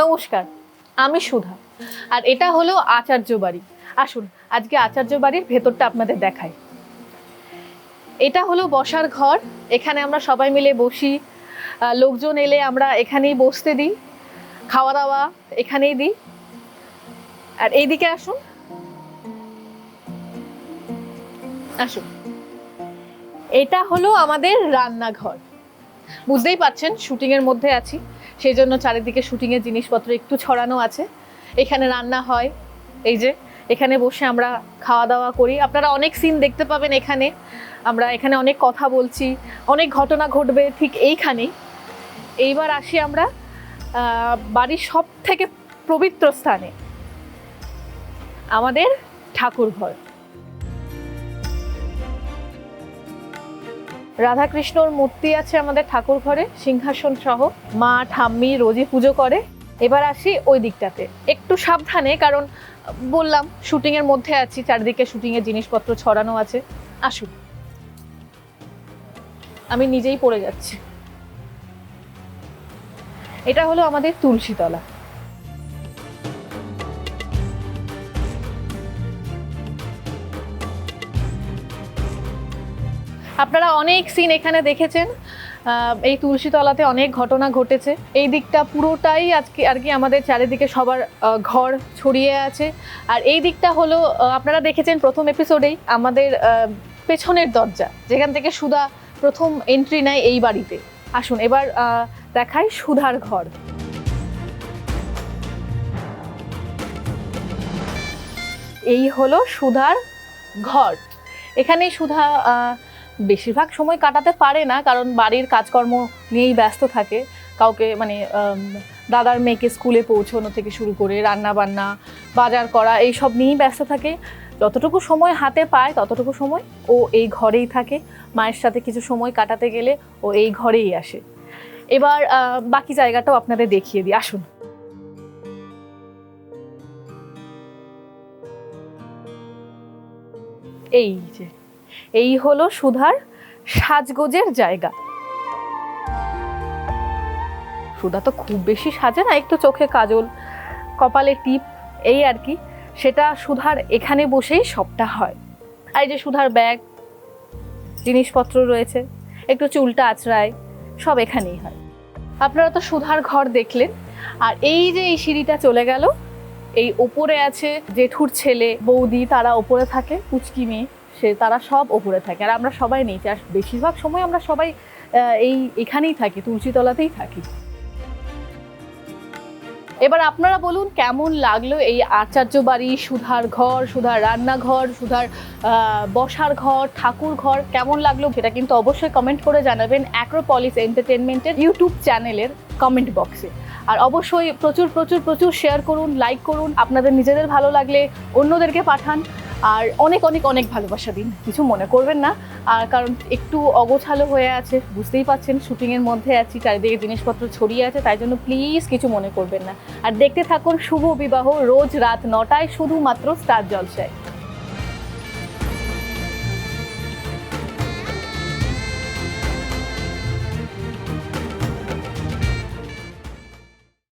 নমস্কার, আমি সুধা। আর এটা হলো আচার্য বাড়ি। আসুন, আজকে আচার্য বাড়ির ভেতরটা আপনাদের দেখাই। এটা হলো বসার ঘর, এখানে আমরা সবাই মিলে বসি। লোকজন এলে আমরা এখানেই বসতে দিই খাওয়া দাওয়া এখানেই দিই। আর এইদিকে আসুন। আসুন। এটা হলো আমাদের রান্নাঘর। বুঝতেই পারছেন শুটিং এর মধ্যে আছি। সেই জন্য চারিদিকে শুটিং এর জিনিসপত্র একটু ছড়ানো আছে। এখানে রান্না হয়, এই যে, এখানে বসে আমরা খাওয়া দাওয়া করি। আপনারা অনেক সিন দেখতে পাবেন এখানে। আমরা এখানে অনেক কথা বলছি, অনেক ঘটনা ঘটবে ঠিক এইখানেই। এইবার আসি আমরা বাড়ির সব থেকে পবিত্র স্থানে। আমাদের ঠাকুর ঘর রাধাকৃষ্ণর মূর্তি আছে আমাদের ঠাকুর ঘরে সিংহাসন সহ। মা, ঠাম্মি রোজই পুজো করে। এবার আসি ওই দিকটাতে। একটু সাবধানে, কারণ বললাম শুটিং এর মধ্যে আছি, চারদিকে শুটিং এর জিনিসপত্র ছড়ানো আছে। আসুন। আমি নিজেই পড়ে যাচ্ছি। এটা হলো আমাদের তুলসীতলা। আপনারা অনেক সিন এখানে দেখেছেন। এই তুলসীতলাতে অনেক ঘটনা ঘটেছে। এই দিকটা পুরোটাই আজকে আর কি আমাদের চারিদিকে সবার ঘর ছড়িয়ে আছে। আর এই দিকটা হলো আপনারা দেখেছেন প্রথম এপিসোডেই আমাদের পেছনের দরজা, যেখান থেকে সুধা প্রথম এন্ট্রি নেয় এই বাড়িতে। আসুন, এবার দেখাই সুধার ঘর। এই হলো সুধার ঘর। এখানেই সুধা বেশিরভাগ সময় কাটাতে পারে না, কারণ বাড়ির কাজকর্ম নিয়েই ব্যস্ত থাকে। কাউকে মানে দাদার মেয়েকে স্কুলে পৌঁছানো থেকে শুরু করে রান্না বান্না বাজার করা এই সব নিয়েই ব্যস্ত থাকে। যতটুকু সময় হাতে পায়, ততটুকু সময় ও এই ঘরেই থাকে। মায়ের সাথে কিছু সময় কাটাতে গেলে ও এই ঘরেই আসে। এবার বাকি জায়গাটাও আপনাদের দেখিয়ে দিই। আসুন। এই যে। এই হলো সুধার সাজগোজের জায়গা। সুধা তো খুব বেশি সাজে না, একটু চোখে কাজল, কপালে টিপ, এই আর কি। সেটা সুধার এখানে বসেই সবটা হয়। আর যে সুধার ব্যাগ, জিনিসপত্র রয়েছে, একটু চুলটা আঁচড়ায়, সব এখানেই হয়। আপনারা তো সুধার ঘর দেখলেন, আর এই যে এই সিঁড়িটা চলে গেল, এই ওপরে আছে জেঠুর ছেলে, বৌদি, তারা ওপরে থাকে, পুচকি মেয়ে। সে তারা সব ওপরে থাকে। আর আমরা সবাই নিচে, আর বেশিরভাগ সময় আমরা সবাই এই, এখানেই থাকি, তুলসীতলাতেই থাকি। এবার আপনারা বলুন, কেমন লাগল এই আচার্য বাড়ি, সুধার ঘর, সুধার রান্নাঘর, সুধার বসার ঘর, ঠাকুর ঘর, কেমন লাগল সেটা কিন্তু অবশ্যই কমেন্ট করে জানাবেন অ্যাক্রোপলিস এন্টারটেনমেন্টের ইউটিউব চ্যানেলের কমেন্ট বক্সে আর অবশ্যই প্রচুর প্রচুর প্রচুর শেয়ার করুন লাইক করুন। আপনাদের নিজেদের ভালো লাগলে অন্যদেরকে পাঠান। আর অনেক অনেক অনেক ভালোবাসা দিন। কিছু মনে করবেন না। আর কারণ একটু অগোছালো হয়ে আছে, বুঝতেই পাচ্ছেন শুটিংয়ের মধ্যে আছি, চারিদিকে জিনিসপত্র ছড়িয়ে আছে, তাই জন্য প্লিজ কিছু মনে করবেন না। আর দেখতে থাকুন শুভ বিবাহ রোজ রাত নটায়, শুধুমাত্র স্টার জলসায়